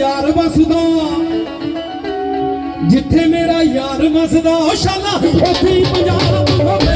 ਯਾਰ ਵਸਦਾ। ਜਿੱਥੇ ਮੇਰਾ ਯਾਰ ਵਸਦਾ ਉਹ ਸ਼ਾਲਾ ਉੱਥੇ ਪੰਜਾਬ ਹੋਵੇ